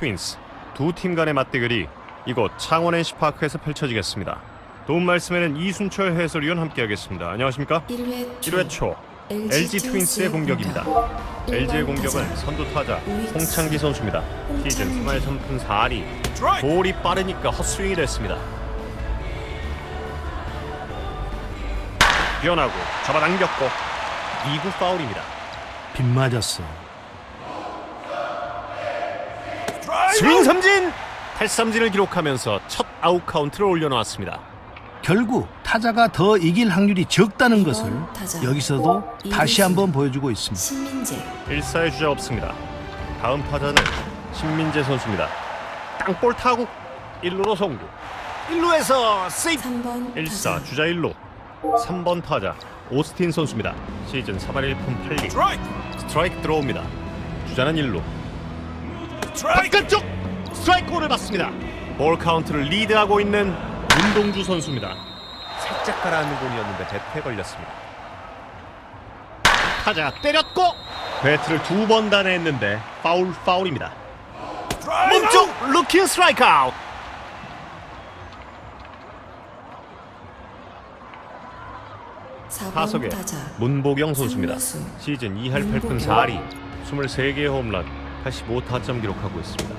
트윈스 두 팀 간의 맞대결이 이곳 창원 NC파크에서 펼쳐지겠습니다. 도움 말씀에는 이순철 해설위원 함께하겠습니다. 안녕하십니까? 1회 1회 초 LG 트윈스의 공격입니다. LG의 공격은 선두 타자 홍창기 선수입니다. 시즌 3할 3푼 4리 볼이 빠르니까 헛스윙이 됐습니다. 변하고 잡아당겼고 2구 파울입니다. 빗 맞았어. 스윙 삼진! 탈삼진을 기록하면서 첫 아웃 카운트를 올려놓았습니다. 결국 타자가 더 이길 확률이 적다는 이번 것을 타자. 여기서도 다시 이루수. 한번 보여주고 있습니다. 신민재 1사의 주자 없습니다. 다음 타자는 신민재 선수입니다. 땅볼 타구 1루로 송구 1루에서 세이프 3번 1사 주자 1루 3번 타자 오스틴 선수입니다. 시즌 3할 1푼 8리 스트라이크 들어옵니다. 주자는 1루 바깥쪽 스트라이크를 받습니다. 볼 카운트를 리드하고 있는 문동주 선수입니다. 살짝 가라앉는 공이었는데 배트에 걸렸습니다. 타자 때렸고 배트를 두 번 단회했는데 파울 파울입니다. 몸쪽 루킹 스트라이크 아웃. 타석에 4번 타자 문보경 선수입니다. 시즌 2할 8푼 문보경. 4리 23개의 홈런 85타점 기록하고 있습니다.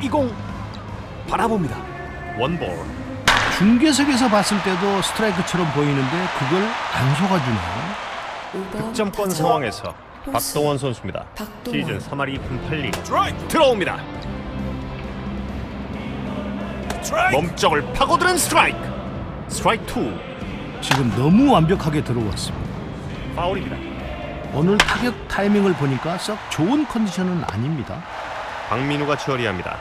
이공 바라봅니다. 원볼 중계석에서 봤을 때도 스트라이크처럼 보이는데 그걸 안 속아주네요. 5번 득점권 상황에서. 박동원 선수입니다. 박동원. 시즌 3할 2푼 8리 들어옵니다. 몸쪽을 파고드는 스트라이크. 스트라이크 2 지금 너무 완벽하게 들어왔습니다. 파울입니다. 오늘 타격 타이밍을 보니까 썩 좋은 컨디션은 아닙니다. 박민우가 처리합니다.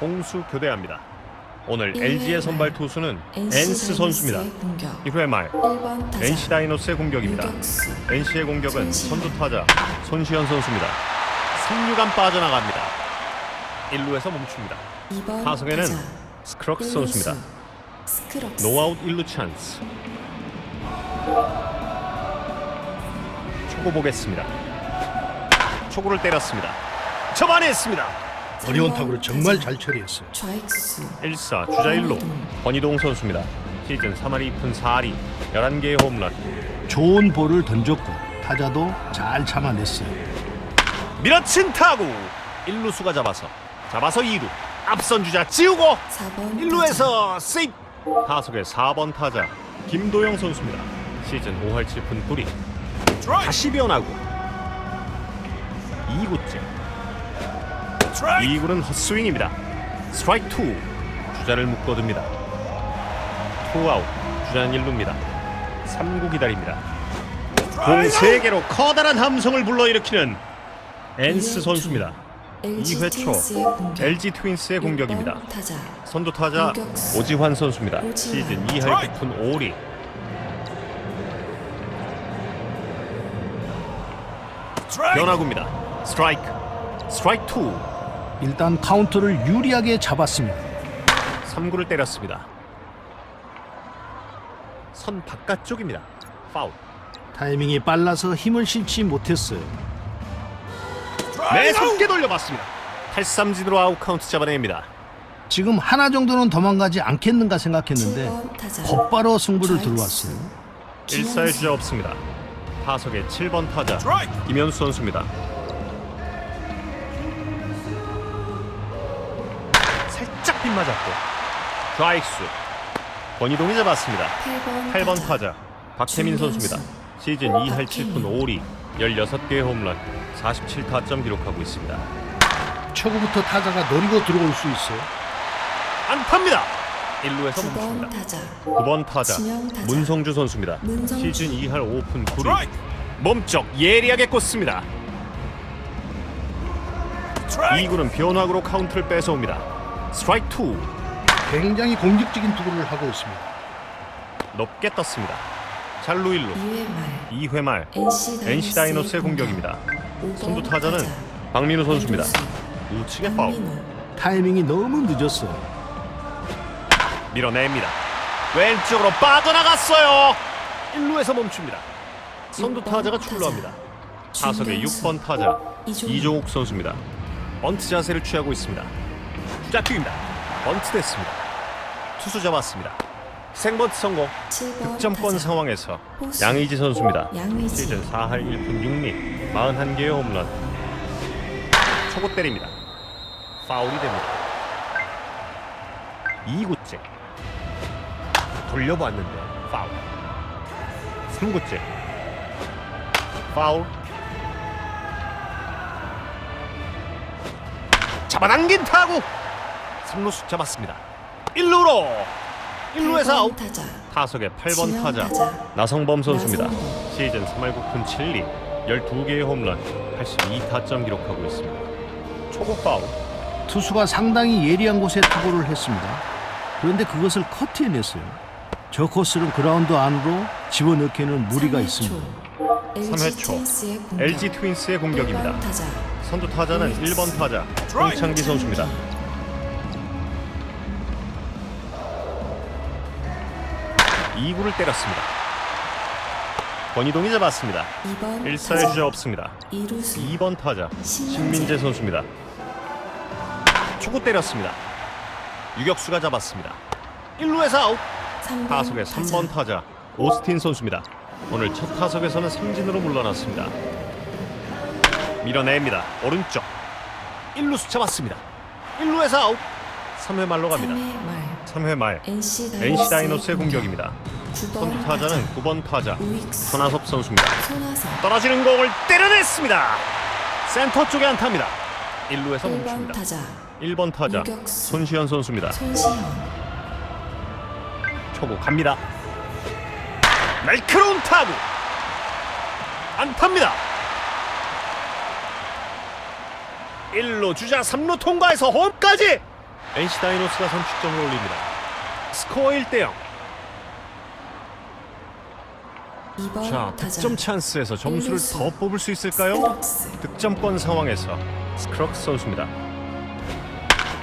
홍수 교대합니다. 오늘 일 LG의 회 선발 말. 투수는 엔스 선수입니다. 다이노스의 공격 1회 말 1번 타자 NC 다이노스의 공격입니다. 유격수 NC의 공격은. 선두 타자 손시현 선수입니다. 3루간 빠져나갑니다. 1루에서 멈춥니다. 2번 타석에는 타자 스크럭스. 선수입니다. 스크럭스 노아웃 1루 찬스. 초구 보겠습니다. 초구를 때렸습니다. 접안했습니다. 어려운 타구를 정말. 잘 처리했어요. 좌익수 1사 주자 1루 권희동 선수입니다. 시즌 3할 2푼 4리 11개의 홈런. 좋은 볼을 던졌고 타자도 잘 참아냈어요. 밀어친 타구 1루수가 잡아서 잡아서 2루 앞선 주자 지우고 4번 1루에서 세이프 타석의 4번 타자 김도영 선수입니다. 시즌 5할 7푼 9리 다시 변하고 2구째 2구는 헛스윙입니다. 스트라이크 2 주자를 묶어둡니다. 투아웃 주자는 1루입니다. 3구 기다립니다. 공 3개로 커다란 함성을 불러일으키는 엔스 선수입니다. 2회 초 LG 트윈스의 공격입니다. 선두 타자. 오지환 선수입니다. 시즌 2할 9푼 5리. 변화구입니다. 스트라이크. 스트라이크 2. 일단 카운트를 유리하게 잡았습니다. 3구를 때렸습니다. 선 바깥쪽입니다. 파울. 타이밍이 빨라서 힘을 실지 못했어요. 매섭게 돌려봤습니다. 탈삼진으로 아웃 카운트 잡아냅니다. 지금 하나 정도는 도망가지 않겠는가 생각했는데 7번 타자 곧바로 승부를. 들어왔어요. 1사의 주자 없습니다. 타석의 7번 타자 김현수 선수입니다. 살짝 빗맞았고 좌익수 권희동이 잡았습니다. 8번, 8번 타자 박태민 선수입니다. 시즌 2할 7푼 5리 16개의 홈런 47타점 기록하고 있습니다. 초구부터 타자가 노리고 들어올 수 있어요. 안타입니다. 1루에서 9번 멈춥니다. 타자 9번 타자 지명 타자. 문성주 선수입니다. 문성주. 시즌 2할 5푼 9리 몸쪽 예리하게 꽂습니다. 2구는 변화구로 카운트를 뺏어옵니다. 스트라이크 2 굉장히 공격적인 투구를 하고 있습니다. 높게 떴습니다. 잘루 1루 2회 말 2회 말 NC 다이노스의, 공격입니다. 5번 선두 타자는 타자. 박민우 선수입니다. 우측의 파울. 타이밍이 너무 늦었어요. 밀어냅니다. 왼쪽으로 빠져나갔어요. 1루에서 멈춥니다. 선두 타자가 타자. 출루합니다. 타석의 중견수. 6번 타자 이종욱. 이종욱 선수입니다. 번트 자세를 취하고 있습니다. 주자 튀입니다. 번트 됐습니다. 투수 잡았습니다. 생번트 성공. 7번 득점권 상황에서. 양의지 선수입니다. 양의지. 시즌 4할 1푼 6리 41개의 홈런. 초고 때립니다. 파울이 됩니다. 2구째 돌려봤는데 파울. 3구째 파울. 잡아당긴 타구. 3루수 잡았습니다. 1루로 1루에서 아웃. 8번 타자 타석의 8번 지명 타자 타자. 나성범 선수입니다. 나성범. 시즌 3할 9푼 7리 12개의 홈런 82타점 기록하고 있습니다. 초구 파울 투수가 상당히 예리한 곳에 투구를 했습니다. 그런데 그것을 커트해냈어요. 저 코스는 그라운드 안으로 집어넣기에는 무리가 있습니다. 3회 초. LG 트윈스의 공격입니다. 1번 타자 선두 타자는 1번 타자 홍창기 선수입니다. 이구를 때렸습니다. 권희동이 잡았습니다. 2번 1사의 주자 없습니다. 2루수 2번 타자 신민재 선수입니다. 초구 때렸습니다. 유격수가 잡았습니다. 1루에서 아웃. 3번 타석의 3번 타자 오스틴 선수입니다. 오늘 첫 타석에서는 삼진으로 물러났습니다. 밀어냅니다. 오른쪽 1루수 잡았습니다. 1루에서 아웃. 3회 말로 갑니다. 3회 말 3회 말 NC NC 다이노스의 공격입니다. 9번 선두 타자는 9번 타자 손아섭 선수입니다. 떨어지는 공을 때려냈습니다. 센터 쪽에 안타입니다. 1루에서 1번 멈춥니다. 타자 1번 타자. 손시현 선수입니다. 손시현 초구 갑니다. 날카로운 타구 안타입니다. 1루 주자 3루 통과해서 홈까지 NC 다이노스가 선취점을 올립니다. 스코어 1대 0. 2번 자, 득점 찬스에서 점수를. 더 뽑을 수 있을까요? 득점권 상황에서 스크럭스 선수입니다.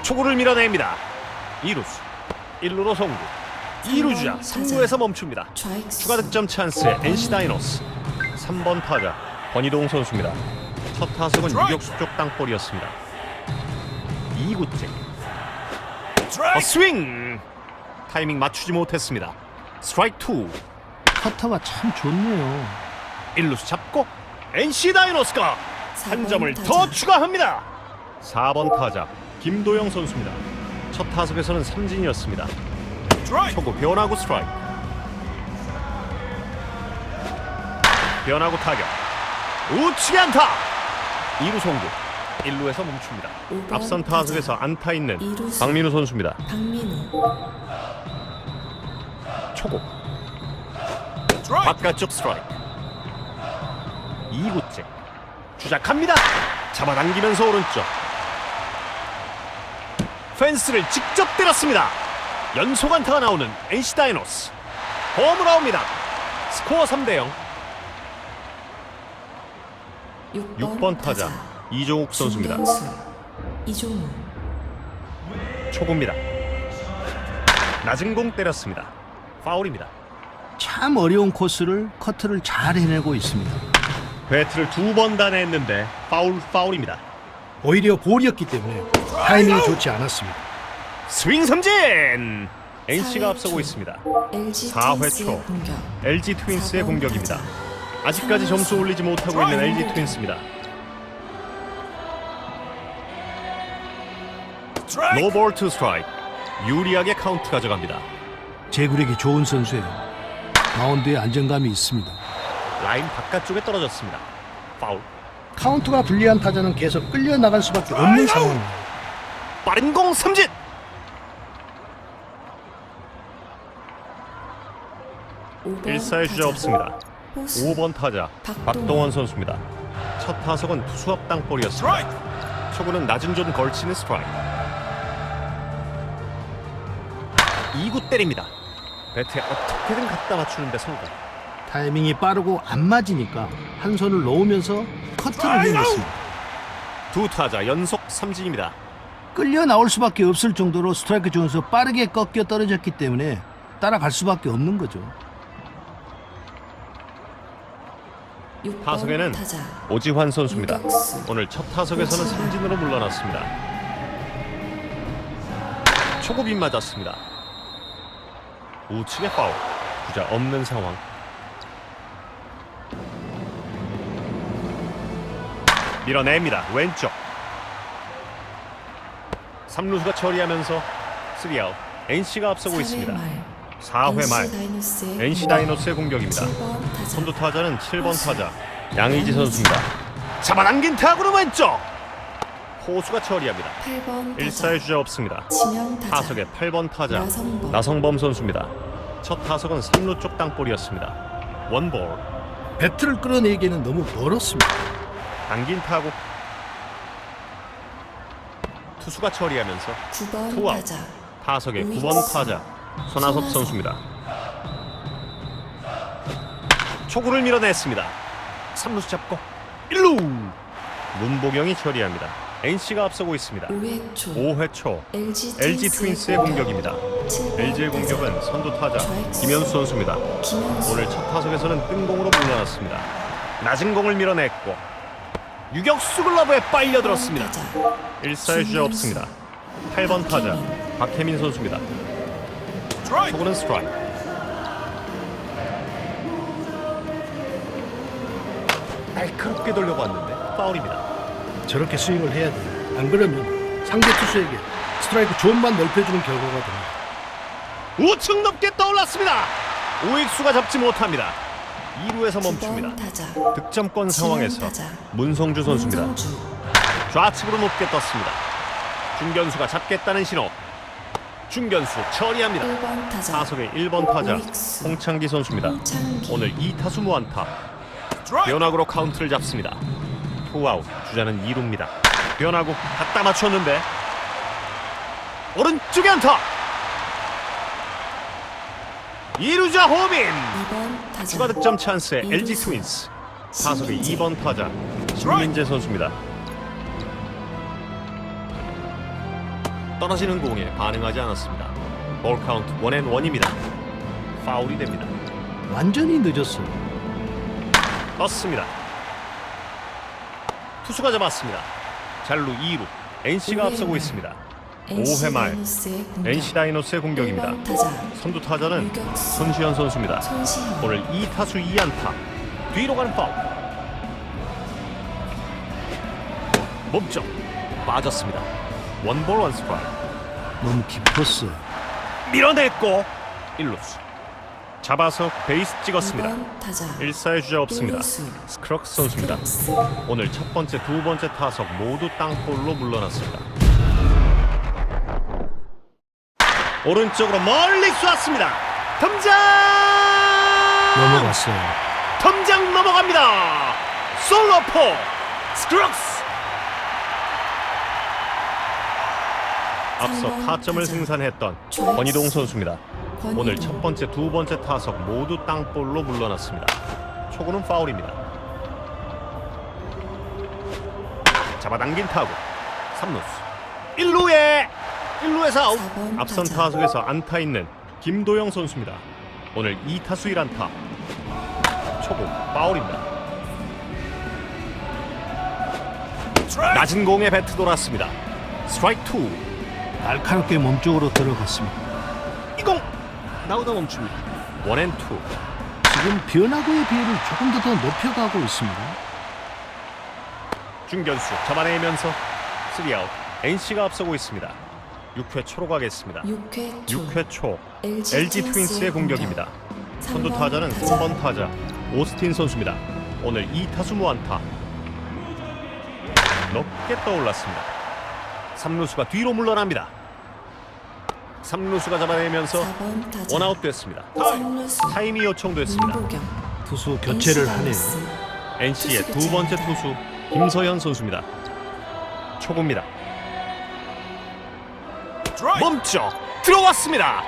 초구를 밀어냅니다. 2루수 1루로 송구 2루 주자 3루에서 멈춥니다. 추가 득점 찬스에 NC 다이노스 3번 타자 권희동 선수입니다. 첫 타석은 유격수 쪽 땅볼이었습니다. 2구째 어, 스윙 타이밍 맞추지 못했습니다. 스트라이크 2 커터가 참 좋네요. 1루수 잡고 NC 다이노스가 한 4번 점을 타자. 더 추가합니다. 4번 타자 김도영 선수입니다. 첫 타석에서는 삼진이었습니다. 초구 변화구 스트라이크. 변화구 타격. 우측에 안타. 2루 송구. 1루에서 멈춥니다. 앞선. 타석에서 안타 있는 이루수. 박민우 선수입니다. 박민우 초구. 바깥쪽 스트라이크. 2구째. 주작합니다. 잡아당기면서 오른쪽. 펜스를 직접 때렸습니다. 연속 안타가 나오는 NC 다이노스. 홈으로 나옵니다. 스코어 3대 0. 6번, 6번 타자 이종욱 선수입니다. 이종우 초구입니다. 낮은 공 때렸습니다. 파울입니다. 참 어려운 코스를 커트를 잘 해내고 있습니다. 배트를 두 번 단했는데 파울 파울입니다. 오히려 볼이었기 때문에 타이밍이 좋지 않았습니다. 스윙 삼진! NC가 4회 앞서고 초. 있습니다. LG 4회 트윈스의 초. LG 트윈스의 4번 공격입니다. 아직까지 점수 올리지 못하고 있는 LG 트윈스입니다. 노볼 투 스트라이크. 유리하게 카운트 가져갑니다. 제구력이 좋은 선수예요. 마운드에 안정감이 있습니다. 라인 바깥쪽에 떨어졌습니다. 파울. 카운트가 불리한 타자는 계속 끌려 나갈 수밖에 없는 상황입니다. 빠른 공 삼진. 오번 1사의 주자. 없습니다. 호수 5번 타자 박동원. 박동원 선수입니다. 첫 타석은 투수 앞 땅볼이었습니다. 초구는 낮은 좀 걸치는 스트라이크. 2구 때립니다. 배트에 어떻게든 갖다 맞추는데 성공. 타이밍이 빠르고 안 맞으니까 한 손을 놓으면서 커트를 해냈습니다. 두 타자 연속 삼진입니다. 끌려 나올 수밖에 없을 정도로 스트라이크 존에서 빠르게 꺾여 떨어졌기 때문에 따라갈 수밖에 없는 거죠. 6번 타석에는 타자 오지환 선수입니다. 유격수. 오늘 첫 타석에서는 삼진으로 물러났습니다. 초구빗 맞았습니다. 우측의 파울. 주자 없는 상황. 밀어냅니다. 왼쪽. 3루수가 처리하면서 3아웃. NC가 앞서고 있습니다. 4회 말 NC 다이노스의 공격입니다. 7번 타자 선두 타자는 7번 타자 양의지 선수입니다. 잡아당긴 타구로 왼쪽. 호수가 처리합니다. 8번 타자 1사의 주자 없습니다. 지명 타자 타석의 8번 타자 나성범. 나성범 선수입니다. 첫 타석은 3루 쪽 땅볼이었습니다. 원볼 배트를 끌어내기에는 너무 멀었습니다. 당긴 타구 투수가 처리하면서 9번 투아웃. 타자 타석의 우익수. 9번 타자 손아섭 선수입니다. 초구를 밀어냈습니다. 3루수 잡고 1루 문보경이 처리합니다. NC가 앞서고 있습니다. 5회 초 5회 초 LG, LG 트윈스의 공격입니다. 7번 LG의 공격은 선두 타자 김현수 선수입니다. 김현수 오늘 첫 타석에서는 뜬공으로 물러났습니다. 낮은 공을 밀어냈고 유격수 글러브에 빨려들었습니다. 1사의 주자 없습니다. 8번 타자 박혜민 선수입니다. 초구는 스트라이크. 날카롭게 돌려봤는데 파울입니다. 저렇게 스윙을 해야 돼요. 안 그러면 상대 투수에게 스트라이크 존만 넓혀주는 결과가 됩니다. 우측 높게 떠올랐습니다. 우익수가 잡지 못합니다. 2루에서 9번 멈춥니다. 득점권 상황에서. 문성주 선수입니다. 좌측으로 높게 떴습니다. 중견수가 잡겠다는 신호. 중견수 처리합니다. 1번 타자 타석의 1번 타자. 홍창기 선수입니다. 오늘 2타수 무안타. 변화구로 카운트를 잡습니다. 투아웃 주자는 2루입니다. 변화구 갖다 맞췄는데 오른쪽에 안타. 2루자 호빈 2번 타자 추가 득점 이루수. LG 트윈스 타석의 신민재. 2번 타자 신민재 선수입니다. 떨어지는 공에 반응하지 않았습니다. 볼 카운트 원앤 원입니다. 파울이 됩니다. 완전히 늦었어요. 떴습니다. 투수가 잡았습니다. 잘루 2루 NC가 앞서고 말. 있습니다. NC 5회 말. NC 다이노스의 공격입니다. 1번 타자 선두 타자는. 손시현 선수입니다. 오늘 2타수 2안타 뒤로 가는 파울 몸쪽 빠졌습니다 원볼 원스트라이크 너무 깊었어요. 밀어냈고 1루수 잡아서 베이스 찍었습니다 2번 타자 1사의 주자 없습니다 이루수. 스크럭스 선수입니다 크록스. 오늘 첫 번째 두 번째 타석 모두 땅볼로 물러났습니다 오른쪽으로 멀리 쏘았습니다 덤장 넘어갔어요. 덤장 넘어갑니다. 솔로포 스크럭스 앞서 삼번 타점을 타자. 생산했던 좌익수. 권희동 선수입니다. 오늘 첫 번째, 두 번째 타석 모두 땅볼로 물러났습니다. 초구는 파울입니다. 잡아당긴 타구 3루수 1루에 1루에서 아웃 앞선. 타석에서 안타 있는 김도영 선수입니다. 오늘 2타수 1안타 초구 파울입니다. 낮은 공에 배트 돌았습니다. 스트라이크 2 날카롭게 몸쪽으로 들어갔습니다. 나오다 멈춥니다. 원앤 투 지금 변화구의 비율을 조금 더 더 높여가고 있습니다. 중견수 잡아내면서 3아웃 NC가 앞서고 있습니다. 6회 초로 가겠습니다. 6회 초 6회 초 LG, LG 트윈스의 공격입니다. 선두 타자는 3번 타자 오스틴 선수입니다. 오늘 2타수 무안타 높게 떠올랐습니다. 3루수가 뒤로 물러납니다. 3루수가 잡아내면서 4번 타자 원아웃 됐습니다. 삼루수 타임이 요청됐습니다. 문보경 투수 교체를 하네요. NC의 두. 번째 투수 김서현 선수입니다. 초구입니다. 멈춰 들어왔습니다.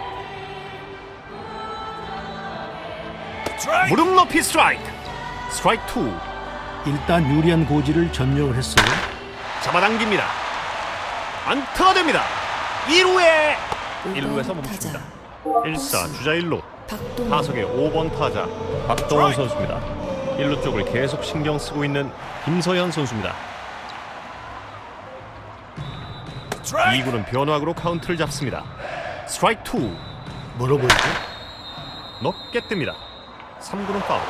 무릎 높이 스트라이크. 스트라이크 2 일단 유리한 고지를 점령을 했어요. 잡아당깁니다. 안타가 됩니다. 2루에 5번 1루에서 멈춥니다. 타자 1사 주자 1루 박동원 타석의 5번 타자 박동원 선수입니다. 1루 쪽을 계속 신경 쓰고 있는 김서현 선수입니다. 2구는 변화구로 카운트를 잡습니다. 스트라이크 2 뭐로 보이죠? 높게 뜹니다. 3구는 파울.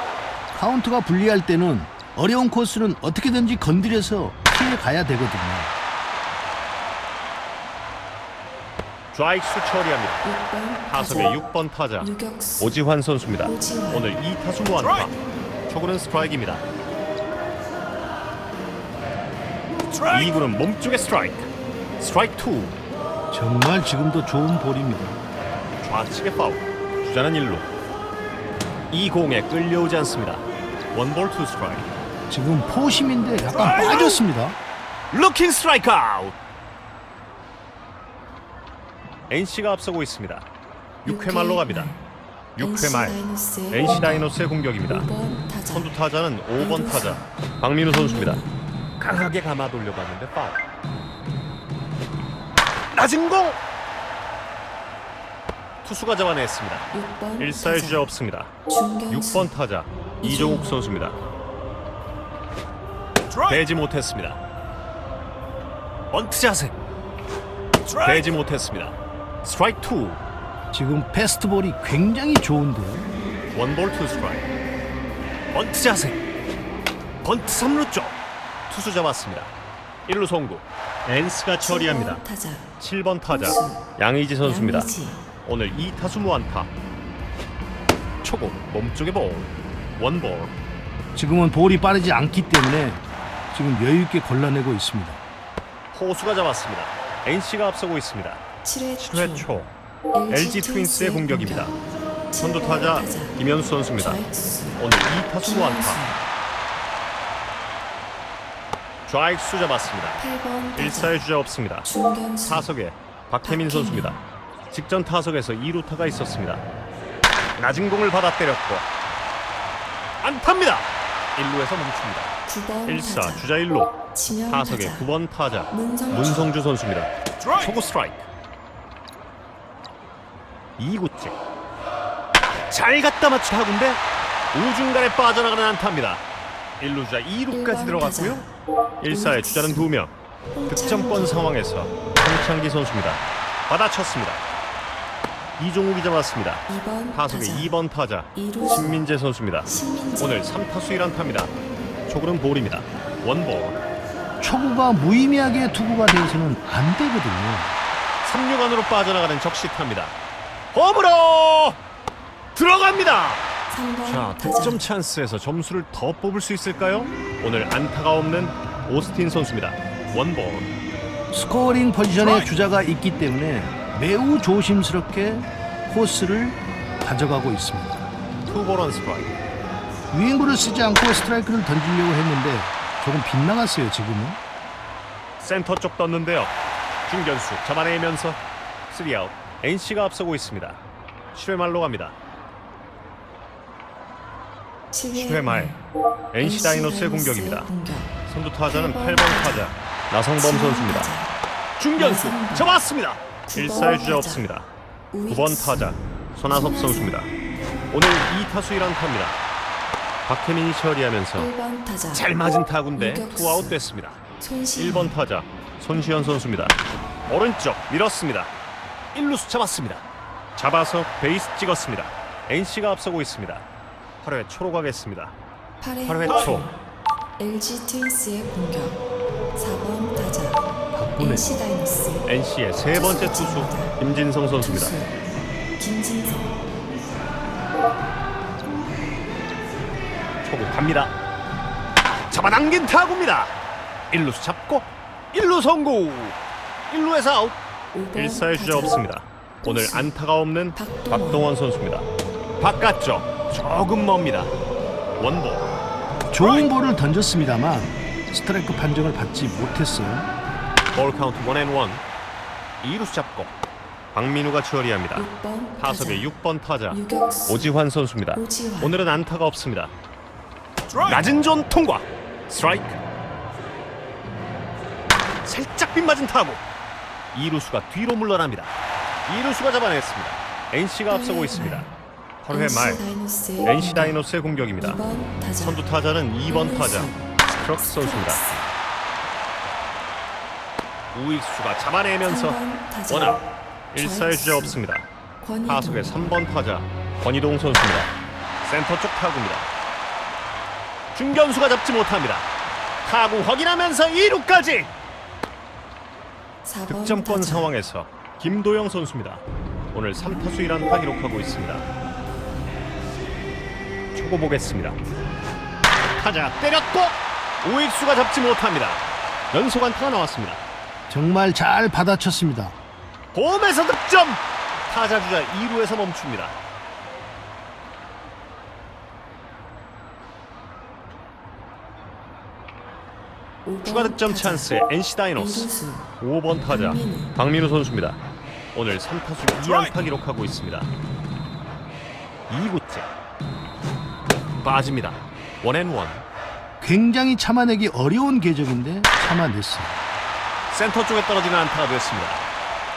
카운트가 불리할 때는 어려운 코스는 어떻게든지 건드려서 피해 가야 되거든요. 좌익수 처리합니다. 6번 타석의 6번 타자 오지환 선수입니다. 오늘 2타수 무안타. 초구는 스트라이크입니다. 2구는 몸쪽에 스트라이크. 스트라이크 2. 정말 지금도 좋은 볼입니다. 좌측에 파울. 주자는 1루. 이 공에 끌려오지 않습니다. 원볼 투 스트라이크. 지금 포심인데 약간 빠졌습니다. 루킹 스트라이크 아웃. NC가 앞서고 있습니다. 6회 말로 갑니다. 6회 말 NC 다이노스의 공격입니다. 5번 타자 선두 타자는 5번 타자 박민우 선수입니다. 강하게 감아 돌려봤는데 파울. 낮은 공. 투수가 잡아냈습니다. 6번 1사의 주자 없습니다. 중견수 6번 타자 이종욱 선수입니다. 대지 못했습니다. 번트 자세. 대지 못했습니다. 스트라이크 2. 지금 패스트볼이 굉장히 좋은데요. 원볼 투 스트라이크. 번트 자세. 번트 3루 쪽. 투수 잡았습니다. 1루 송구. 엔스가 처리합니다. 7번 타자 7번 타자. 양의지 선수입니다. 양의지. 오늘 2타수 무안타. 초구 몸쪽에 볼. 원볼. 지금은 볼이 빠르지 않기 때문에 지금 여유 있게 걸러내고 있습니다. 호수가 잡았습니다. NC가 앞서고 있습니다. 7회 7회 초 LG 트윈스의 공격입니다. 선두 타자 김현수 선수입니다. 오늘 2타수 무안타. 좌익수 잡았습니다. 8번 타자 1사의 주자 없습니다. 타석에 박혜민 선수입니다. 직전 타석에서 2루타가 있었습니다. 낮은 공을 받아 때렸고 안타입니다. 1루에서 멈춥니다. 9번 1사 타자 주자 1루 지명 타석의 타자 9번 타자 문성주. 문성주 선수입니다. 초구 스트라이크 2구째 잘 갖다 맞춘 타구인데 우중간에 빠져나가는 안타입니다. 1루 주자 2루까지 1번 들어갔고요. 타자. 1사의 주자는 2명 득점권 상황에서 홍창기 선수입니다. 받아쳤습니다. 이종욱이 잡았습니다. 2번 타석의 타자 2번 타자. 신민재 선수입니다. 신민재 오늘 3타수 1안타입니다. 초구는 볼입니다. 원볼 초구가 무의미하게 투구가 되어서는 안 되거든요. 3루 안으로 빠져나가는 적시타입니다. 홈으로 들어갑니다. 3번 자, 득점 찬스에서 점수를 더 뽑을 수 있을까요? 오늘 안타가 없는 오스틴 선수입니다. 원볼 스코어링 포지션에 주자가 있기 때문에 매우 조심스럽게 코스를 가져가고 있습니다. 투볼 원 스트라이크 유인구를 쓰지 않고 스트라이크를 던지려고 했는데 조금 빗나갔어요 지금은. 센터 쪽 떴는데요. 중견수 잡아내면서 3아웃 NC가 앞서고 있습니다. 7회 말로 갑니다. 10회 말 NC 다이노스의 공격입니다. 공격. 선두 타자는 8번 8번 타자 나성범 선수입니다. 중견수 잡았습니다. 1사의 주자 없습니다. 9번 타자 손아섭 선수입니다. 오늘 2타수 1안타입니다. 박혜민이 처리하면서 1번 타자 잘 맞은 타구인데. 투아웃 됐습니다. 손시 1번 타자 손시현 선수입니다. 오른쪽 밀었습니다. 1루수 잡았습니다. 잡아서 베이스 찍었습니다. NC가 앞서고 있습니다. 8회 초로 가겠습니다. 8회, 8회 초 LG 트윈스의 공격 4번 타자 바꾸네. NC 다이노스 NC의 세 번째 투수 김진성 선수입니다. 투수 김진성 초구 갑니다. 잡아당긴 타구입니다. 1루수 잡고 1루 성공. 1루에서 아웃. 5번 1사의 주자. 없습니다. 오늘. 안타가 없는 박동원. 박동원 선수입니다. 바깥쪽 조금 멉니다. 원볼. 좋은 볼을 던졌습니다만 스트라이크 판정을 받지 못했어요. 볼 카운트 원앤원 2루수 잡고 박민우가 처리합니다. 6번 타석의 타자 6번 타자 유격수 오지환 선수입니다. 오지환. 오늘은 안타가 없습니다. 낮은 존 통과. 스트라이크. 살짝 빗맞은 타구. 2루수가 뒤로 물러납니다. 2루수가 잡아냈습니다. NC가 앞서고 있습니다. 8회 말 NC 다이노스의 공격입니다. 2번 타자 선두 타자는 2번 타자 스트럭스 선수입니다. 우익수가 잡아내면서 3번 타자 원아웃 1사의 주자 없습니다. 타석의 3번 타자 권희동 선수입니다. 센터 쪽 타구입니다. 중견수가 잡지 못합니다. 타구 확인하면서 2루까지 4번 득점권 타자 상황에서 김도영 선수입니다. 오늘 3타수 1안타 기록하고 있습니다. 초고 보겠습니다. 타자 때렸고 우익수가 잡지 못합니다. 연속 안타가 나왔습니다. 정말 잘 받아쳤습니다. 홈에서 득점! 타자 주자 2루에서 멈춥니다. 추가 득점. 찬스에 NC 다이노스 이루수 5번 타자 박민우. 선수입니다. 오늘 3타수 2안타 기록하고 있습니다. 2구째 빠집니다. 원앤원 굉장히 참아내기 어려운 궤적인데 참아냈어요. 센터 쪽에 떨어지는 안타가 됐습니다.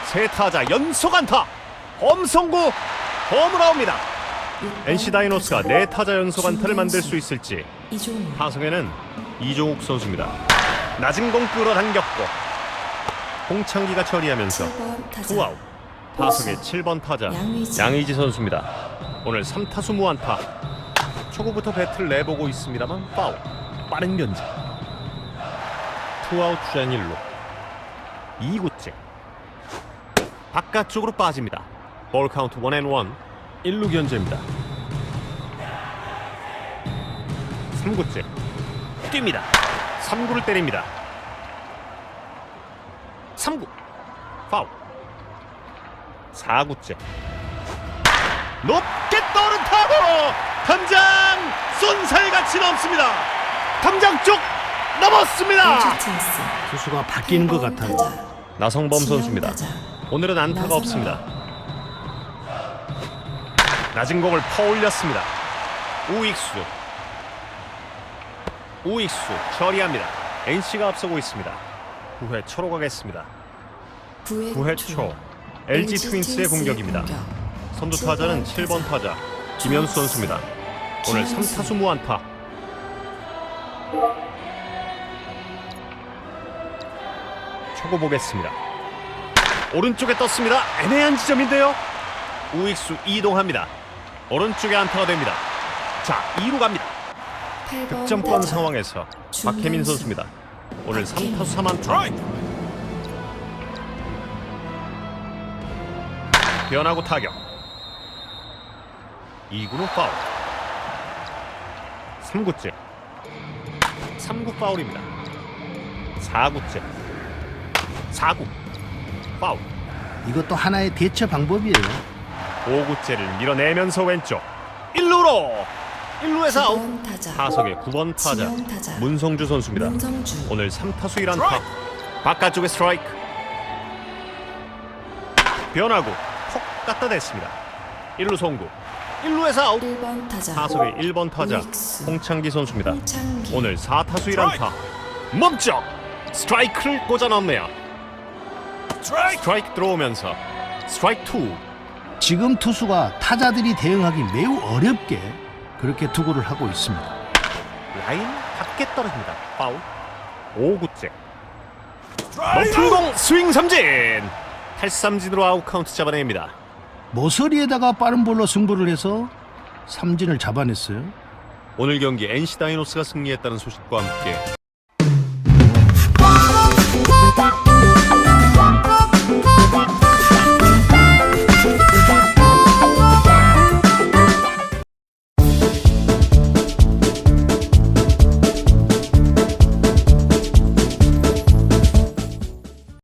세 타자 연속 안타 홈성구 홈으로 나옵니다. 육번 NC 다이노스가. 네 타자 연속 안타를 만들 수 있을지 타석에는 이종욱 선수입니다. 낮은 공 끌어당겼고 홍창기가 처리하면서 7번 타자. 투아웃. 타석의 7번 타자 양의지. 양의지 선수입니다. 오늘 3타수 무안타. 초구부터 배트를 내보고 있습니다만 파울. 빠른 견제. 투아웃 주전 1루. 2구째. 바깥쪽으로 빠집니다. 볼 카운트 원앤원. 1루 견제입니다. 3구째. 뜁니다. 3구를 때립니다. 3구. 파울. 4구째. 높게 떠오른 타고 담장 쏜살같이 넘습니다. 담장 쪽 넘었습니다. 투수가 바뀌는 것 8번 같아요. 나성범 선수입니다. 오늘은 안타가 나성범. 없습니다. 낮은 공을 퍼올렸습니다. 우익수 우익수 처리합니다 NC가 앞서고 있습니다 9회 초로 가겠습니다 9회, 9회 초 LG 트윈스의 공격입니다 선두 타자는 7번 타자 김현수 선수입니다. 오늘 3타수 무안타. 초고 보겠습니다. 오른쪽에 떴습니다. 애매한 지점인데요. 우익수 이동합니다. 오른쪽에 안타가 됩니다. 자, 2루 갑니다. 득점권 상황에서 박혜민 선수입니다. 오늘 3타수 3안타. 변하고 타격. 2구는 파울. 3구째. 3구 파울입니다. 4구째. 4구. 파울. 이것도 하나의 대처 방법이에요. 5구째를 밀어내면서 왼쪽. 1루로 1루에서 아웃 9번 타자 타석의 9번 타자 지명 타자. 문성주 선수입니다 문성주 오늘 3타수 1안타 바깥쪽에 스트라이크 변하고 폭 갖다 댔습니다 1루 송구 1루에서 아웃 1번 타자 타석의 1번 타자 우익수. 홍창기 선수입니다. 홍창기 오늘 4타수 1안타. 멈쩍! 스트라이크를 꽂아 넣네요. 스트라이크 들어오면서 스트라이크 2. 지금 투수가 타자들이 대응하기 매우 어렵게 그렇게 투구를 하고 있습니다. 라인 밖에 떨어집니다. 파울. 5구째. 높은 공 스윙 삼진. 탈삼진으로 아웃 카운트 잡아냅니다. 모서리에다가 빠른 볼로 승부를 해서 삼진을 잡아냈어요. 오늘 경기 NC 다이노스가 승리했다는 소식과 함께